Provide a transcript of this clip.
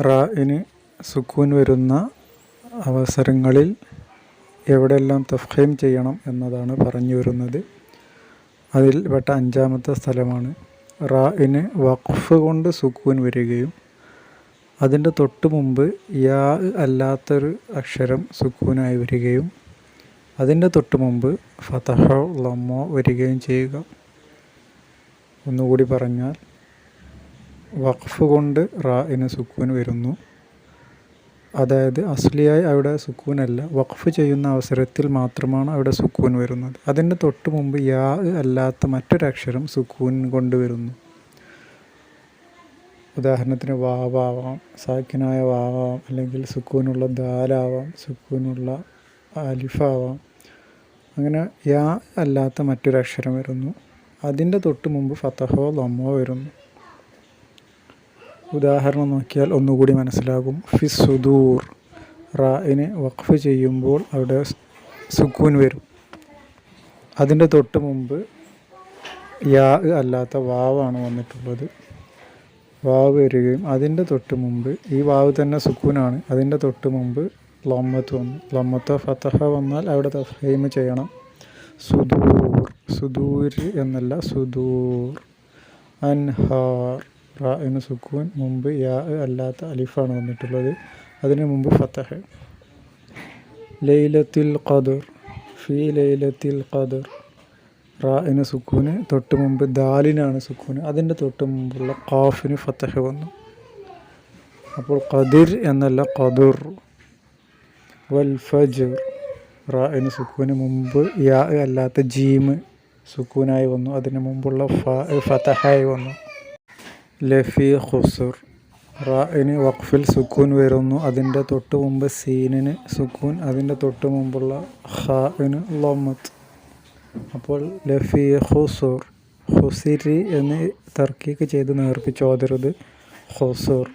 റാഇന് സുക്കൂൻ വരുന്ന അവസരങ്ങളിൽ എവിടെയെല്ലാം തഫ്ഹീം ചെയ്യണം എന്നതാണ് പറഞ്ഞു വരുന്നത്. അതിൽ പെട്ട അഞ്ചാമത്തെ സ്ഥലമാണ്. റാഇന് വഖഫ് കൊണ്ട് സുക്കൂൻ വരികയും അതിന്റെ തൊട്ട് മുമ്പ് യാ അല്ലാത്തൊരു അക്ഷരം സുക്കൂനായി വരികയും അതിന്റെ തൊട്ട് മുമ്പ് ഫതഹോ ലമ്മോ വരികയും ചെയ്യുക. ഒന്നുകൂടി പറഞ്ഞാൽ വഖഫ് കൊണ്ട് റാഇന് സുക്കൂൻ വരുന്നു. അതായത് അസ്ലിയായി അവിടെ സുക്കൂനല്ല വഖഫ് ചെയ്യുന്ന അവസരത്തിൽ മാത്രമാണ് അവിടെ സുക്കൂൻ വരുന്നത്. അതിന്റെ തൊട്ട് മുമ്പ് യാ അല്ലാത്ത മറ്റൊരക്ഷരം സുക്കൂൻ കൊണ്ട് വരുന്നു. ഉദാഹരണത്തിന് വാവാവാം സാക്കിനായ വാവാം അല്ലെങ്കിൽ സുക്കൂനുള്ള ദാലാവാം സുക്കൂനുള്ള അലിഫാവാം. അങ്ങനെ യാ അല്ലാത്ത മറ്റൊരക്ഷരം വരുന്നു. അതിന്റെ തൊട്ട് മുമ്പ് ഫതഹോ ലമ്മോ വരുന്നു. ഉദാഹരണം നോക്കിയാൽ ഒന്നുകൂടി മനസ്സിലാകും. ഫിസുദൂർ റായിനെ വഖഫ് ചെയ്യുമ്പോൾ അവിടെ സുക്കൂൻ വരും. അതിന്റെ തൊട്ട് മുമ്പ് യാ അല്ലാത്ത വാവാണ് വന്നിട്ടുള്ളത്. വാവ് വരികയും അതിന്റെ തൊട്ട് മുമ്പ് ഈ വാവ് തന്നെ സുക്കൂനാണ്. അതിന്റെ തൊട്ട് മുമ്പ് ലൊമ്മത്ത് വന്നു. ലൊമ്മത്തോ ഫതഹ വന്നാൽ അവിടെ തഫീമ് ചെയ്യണം. സുദൂർ. സുദൂർ എന്നല്ല സുദൂർ. അൻഹാർ. റാഇന് സുക്കൂൻ മുമ്പ് യാ അല്ലാത്ത അലിഫാണ് വന്നിട്ടുള്ളത്. അതിന് മുമ്പ് ഫത്തഹ് ലൈലത്തിൽ ഖദർ. ഫി ലൈലത്തിൽ ഖദർ. എന്ന സുക്കൂന് തൊട്ട് മുമ്പ് ദാലിനാണ് സുക്കൂന് അതിന്റെ തൊട്ട് മുമ്പുള്ള ഖാഫിന് ഫത്തഹ് വന്നു. അപ്പോൾ ഖദിർ എന്നല്ല ഖദുർ. വൽ ഫജർ. എന്ന സുക്കൂന് മുമ്പ് യാ അല്ലാത്ത ജീമ് സുക്കൂനായി വന്നു. അതിന് മുമ്പുള്ള ഫ ഫതഹായി വന്നു. ലഫി ഖുസുർ. റാഇന് വഖഫിൽ സുക്കൂൻ വരുന്നു. അതിന്റെ തൊട്ട് മുമ്പ് സീനിന് സുക്കൂൻ അതിന്റെ തൊട്ട് മുമ്പുള്ള ഹാഇന് ലൊമത്ത് അപ്പോൾ ലഫി ഖുസുർ ഹുസിരി എന്ന് തർക്കീക്ക് ചെയ്ത് നേർപ്പിച്ച് ഓതരുത്. ഖുസുർ.